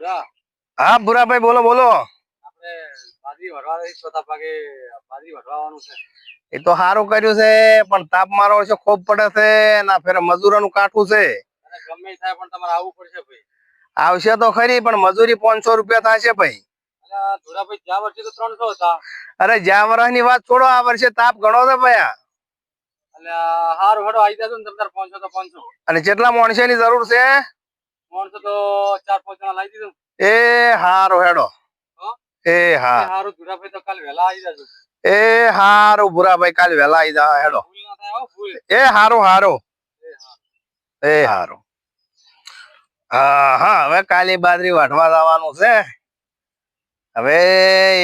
ભૂરા. હા ભૂરાભાઈ બોલો બોલો. એ તો સારું કર્યું છે પણ તાપ મારો છે ખૂબ પડે છે ના ફેર મજૂરોનું કાઠું છે. ગમે થાય પણ તમારે આવવું પડશે ભાઈ. આવશે તો ખરી પણ મજૂરી પાંચસો રૂપિયા થશે ભાઈ. જ્યાં વર્ષે અરે જ્યાં વર્ષની વાત છોડો આ વર્ષે તાપ ઘણો છે ભાઈ ને અને કેટલા માણસોની જરૂર છે માણસો તો ચાર પાંચ જણા લાવી દીધું. એ હારો હેડો. એ હા. હારું ધોરાભાઈ તો કાલે વહેલા આવી જજો. એ હારું ભૂરાભાઈ કાલે વહેલા આવી જા હેડો. એ હારું હારો. એ હા. હા હા હવે કાલે બાદરી વાઢવા જવાનું છે. હવે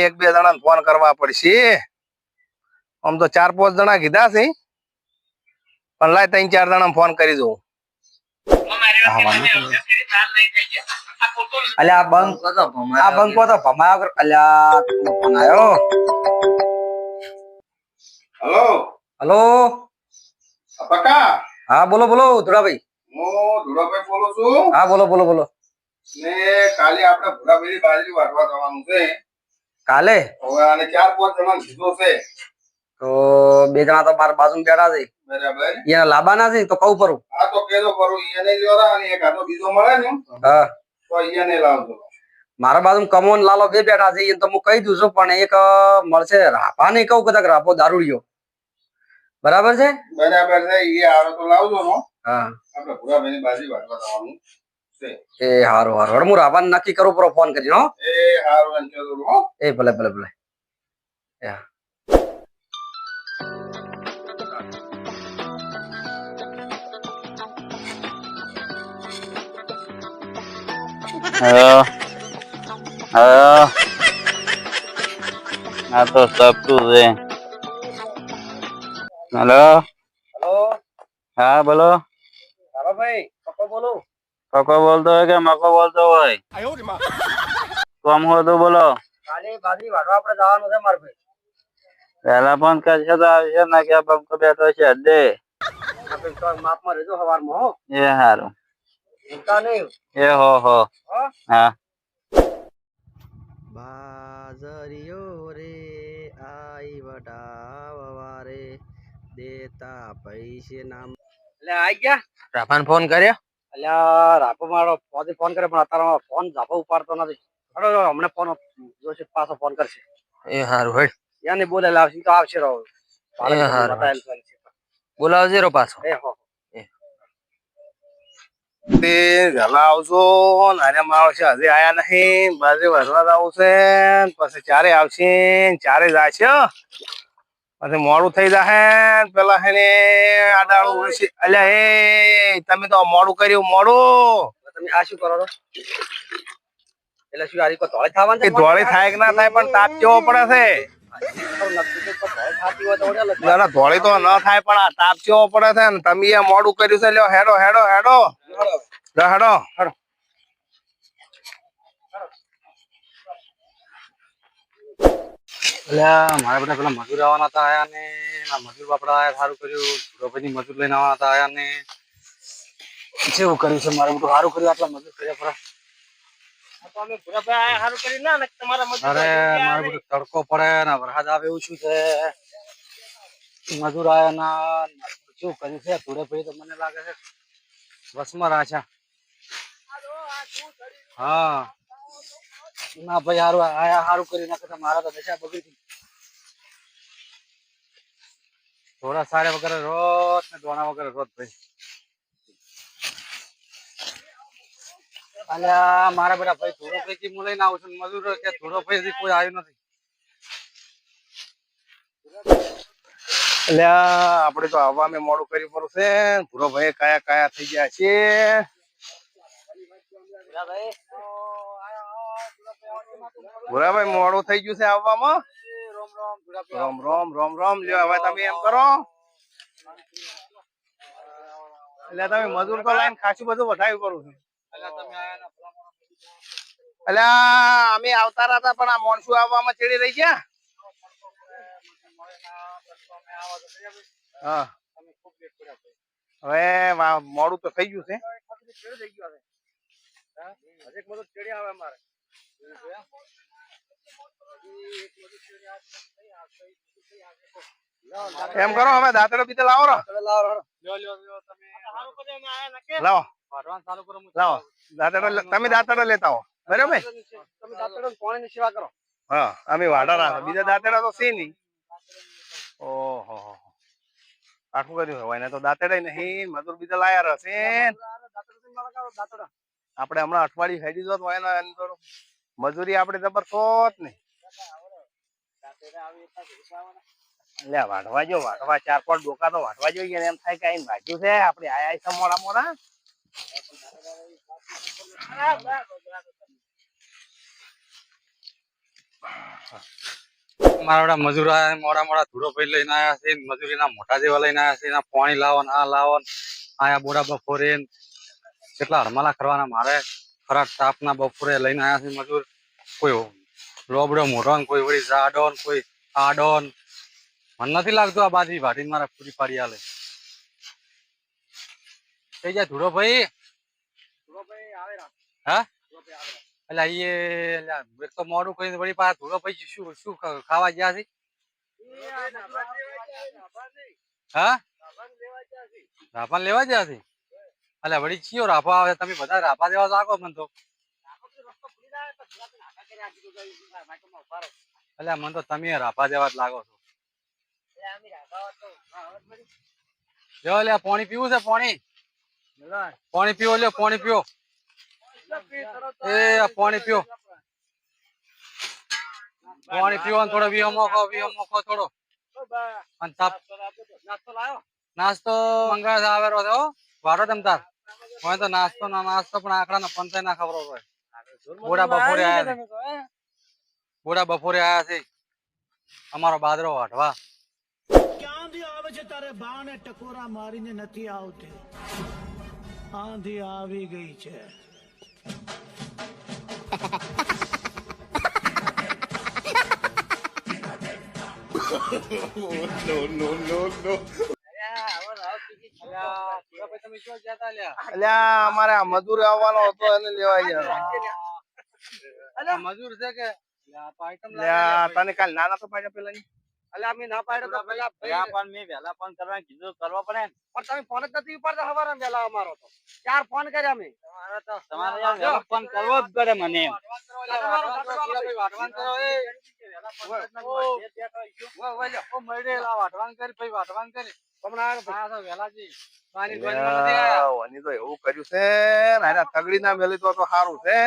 એક બે જણા ફોન કરવા પડશે. આમ તો ચાર પાંચ જણા કીધા છે. પણ લાય ત્રણ ચાર જણા ફોન કરી દઉં. અલ્યા આ બંક આ બંક તો ભમાયો કર અલ્યા ભમાયો હલો? હલો? પક્કા હા બોલો બોલો ધુરાભાઈ હું ધુરાભાઈ બોલું છું. હા બોલો બોલો બોલો. ને કાલે આપણે ભૂરાભાઈ બાજરી વાઢવા જવાનું છે. કાલે? હવે આને ચાર પાંચ જણા કીધો છે. તો બે જણા તો મારા બાજુ બેઠા છે. બરાબર. એના લાબાના છે તો કહું પરું આ તો કેજો કરું એને લેવરા અને એક આટલો બીજો મળે ને હા. તો એને લાવજો. મારા બાજુ કમોન લાલો બે બેઠા છે એને તો હું કહી દઉં છું પણ એક મળશે. રાપા નહીં કહું કદાચ રાપો દારૂડિયો. બરાબર છે? બરાબર છે એ આવે તો લાવજો નો હા. આપણે ભૂરાભાઈની બાજી વાટવા જવાનું એ હારું હારું. હવે હું રાપાને નક્કી કરું પરો ફોન કરીને હો. એ હારું હો. એ ભલે ભલે ભલે. હા. આ તો સપનું છે? હેલો. હલો. હા બોલો. ભાઈ પપ્પો બોલો. પકો બોલતો હોય કે મકો બોલતો હોય? કોમ હો તો બોલો. કાલે બાજરી વાળવા આપણે જવાનું છે માર ભાઈ. પેલા ફોન કરશે તો આવશે ને કે બંકો બેઠો છે અડે આપણે તો માપમાં રહેજો સવારમાં હો. એ નહીં એ હો હો. હો? બાજરીઓ રે આઈ વટાવવા રે દેતા પૈસે નામ. એટલે આઈ ગયા? રાફાન ફોન કર્યો? એટલે રાપો મારો પોતે ફોન કરે પણ અત્યારે ફોન ઝાપો ઉપાડતો નથી. હડો હમણાં ફોન જોશે પાછો ફોન કરશે. એ હારું હેડ. યાને બોલે લાવશે તો આવશે રહો. બોલાવજે રો પાછો. એ હો. તે વહેલા આવજો ને અરે હજી આયા નહીં. બાજરી વાઢવા જવું છે પછી ચારે આવશે ચારે ચારે છે પછી મોડું થઈ જશે પેલા હેને આડાળું ઉડશે અલ્યા હે તમે તો મોડું કર્યું મોડું. તમે આ શું કરો એટલે શું આ ધોળે થવાનું ધોળી થાય કે ના થાય પણ તાપ કેવો પડે છે? ના ધોળી તો ન થાય, પણ આ તાપ પડે છે ને? તમે મોડું કર્યું છે, લ્યો, હેડો હેડો હેડો. હેડો. એટલે મારા બધા પેલા મજૂર આવવાના હતા, આયા ને. મજૂર બાપડા આયા, સારું કર્યું. ધોરાભાઈની મજૂર લઈને આવવાના હતા, આયા ને. કેવું કર્યું છે મારે બધું? સારું કર્યું, આટલા મજૂર કર્યા ખરા અરે મારે બધું તડકો પડે ને વરસાદ આવે એવું શું છે? મજૂર આયા ના શું કર્યું છે? ધોરાભાઈ તો મને લાગે છે વસમાં રાછા હા. ના ભાઈ હારું આયા હારું કરી નાખે મારા તો દશા બગડી થોડા સારા વગેરે રોજ ને દોણા વગેરે રોજ ભાઈ. અલ્યા મારા બેટા ભાઈ થોડો પૈકી હું લઈને આવું છું. મજૂર કે થોડો પૈકી કોઈ આવ્યું નથી. એટલે આપણે તો આવવા મેં મોડું કર્યું પડું છે. ભૂરો ભાઈ કયા કયા થઈ ગયા છે. ભૂરાભાઈ? મોડું થઈ ગયું છે આવવામાં? રોમ રોમ રોમ રોમ. લ્યો હવે તમે એમ કરો. એટલે તમે મજૂર તો લાઈન ખાસું બધું વધાવ્યું કરું છું. એટલે અમે આવતા હતા, પણ આ મોણસુ આવવામાં ચડી રહી ગયા. હા. હવે મોડું તો થઈ ગયું છે. હજી બધું ચડી આવે અમારે. એમ કરો હવે દાંતડો પીતે લાવો લાવો હેડો. લ્યો લ્યો લ્યો તમે લાવો. વાઢવાનું ચાલુ કરો હું લાવો. દાંતડો તમે દાંતડો લેતા હો બરાબર તમે દાંતરડો ને પાણીની સેવા કરો. હા અમે વાડા રાખો. બીજા દાંતડા તો સી નહીં. ઓહો આખું કર્યું હોય. એને તો દાંતડા નહીં મજૂર બીજા લાયા રહેશે. આપણે હમણાં અઠવાડિયું હેડી જોત હોય મજૂરી આપણે જબરદસ્ત ને. લે વાટવા જો વાટવા ચાર પાંચ ડોકા તો વાટવા જોઈએ એમ થાય કે આઈને વાઢ્યું છે, આપણે આયા છે મોડા મોડા. ધૂળો ભાઈ લઈને આવ્યા છે, મજૂરીના મોટા જેવા લઈને આવ્યા છે, એના પાણી લાવો આ લાવો આયા બોડા બપોરે ને, કેટલા હડમાલા કરવાના મારે. ખરાબ તાપના બપોરે લઈને આવ્યા છે મજૂર. કોઈ લોબડો મોટો ને કોઈ વળી જાડો ને કોઈ આડો ને મને નથી લાગતું આ બાજી ભાટી મારે પૂરી પાડી આલે. થઈ જાય ધૂળો ભાઈ. હા. એટલે એ તો મોડું કરીને વળી પાછા ધૂળો ભાઈ શું શું ખાવા ગયા છે? હા? લેવા ગયા છે? એટલે વળી કયો રાફો આવે તમે બધા રાફા દેવા લાગો મને તો. એટલે મને તો તમે રાફા દેવા જ લાગો છો. વળી. લ્યો પાણી પીવું છે પાણી? પાણી પીવો લ્યો પાણી પીવો. એ આ પાણી પીવો. પાણી પીવો ને થોડો વિહો મોકો વિહો મોકો થોડો. અને નાસ્તો છે આવેલો છે હો. વારો તમ તાર. હોય તો નાસ્તો ના નાસ્તો પણ આકડા ના પંચાય ના ખબર હોય. બોડા બપોરે આયા છે બોડા બપોરે આયા છે. અમારો બાદરો વાટવા ક્યાંથી આવે છે તારે બાને ટકોરા મારીને નથી આવતી? આંધી આવી ગઈ છે? અલ્યા અમારે મજૂર આવવાનો હતો એને લેવા ગયા. મજૂર છે કે? તને કાલ નાના તો પાડ્યા પેલા એટલે અમે ના પાડ્યો તો પેલા પણ મેં વહેલા ફોન કરવાનું કીધું કરવા પડે પણ તમે ફોન જ નથી ઉપાડતા વહેલા અમારો તો. ચાર ફોન કર્યા અમે? તમારે વહેલો ફોન કરવો જ પડે મને કરો, એ. કરી, ભાઈ, વાઢવાનું કરી. તગડી ના મેલી તો સારું છે.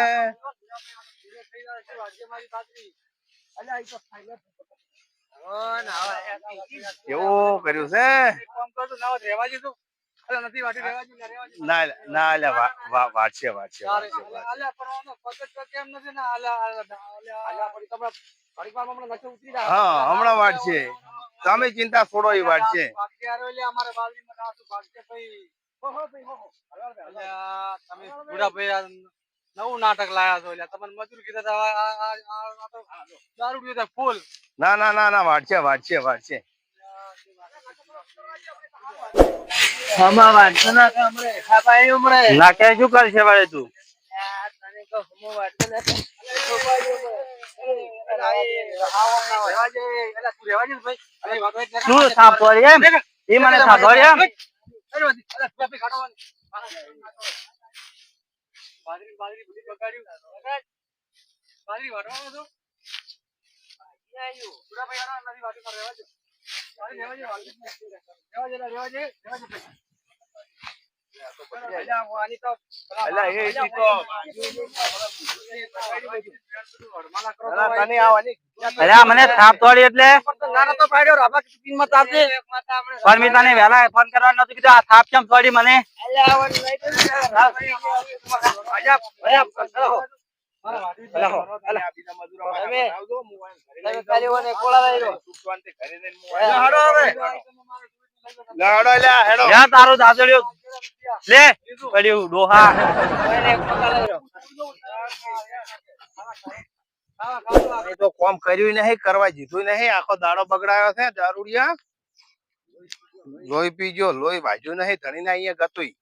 એવું કર્યું છે ના. ના અલ્યા વા- વા- વાંચશે વાંચશે તારે, વાંચશે, વાંચશે. અલ્યા, પણ આનો પગજ તો કેમ નથી ને? અલ્યા, અલ્યા, અલ્યા, અલ્યા, પણ તમે ઘડીક વારમાં હમણાં નચે ઉતરી હા હમણાં તમે ચિંતા છોડો એ વાત આ નવું નાટક લાયા છો તમને મજૂર કીધા તા, આ- આ- આ- આ- આ તો દારૂડિયો છે ફૂલ ના ના ના ના વાંચશે વાંચશે વાંચશે ના કે શું કરશે ભાઈ તું રહેવા દે, અલ્યા, તું રહેવા દે ને ભાઈ. શું. સાંભળી એમ એ મને સાંભળી એમ અરે, અલ્યા, તું આપણે મને થાપ થોડી એટલે. પણ મેં તને વહેલા ફોન કરવાનું નતું કીધું. આ થાપ કેમ થોડી મને? ઘરે નહીં. લે, હેડો, યા તારો લે. લે પડ્યું ડોહા. એ તો કોમ કર્યું નહીં કરવા જીધું નહીં. આખો દાડો બગડાયો છે દારૂડિયા. લોહી પીજો લોહી ભાજ્યું નહીં ધણી ને અહીંયા ગતુંય.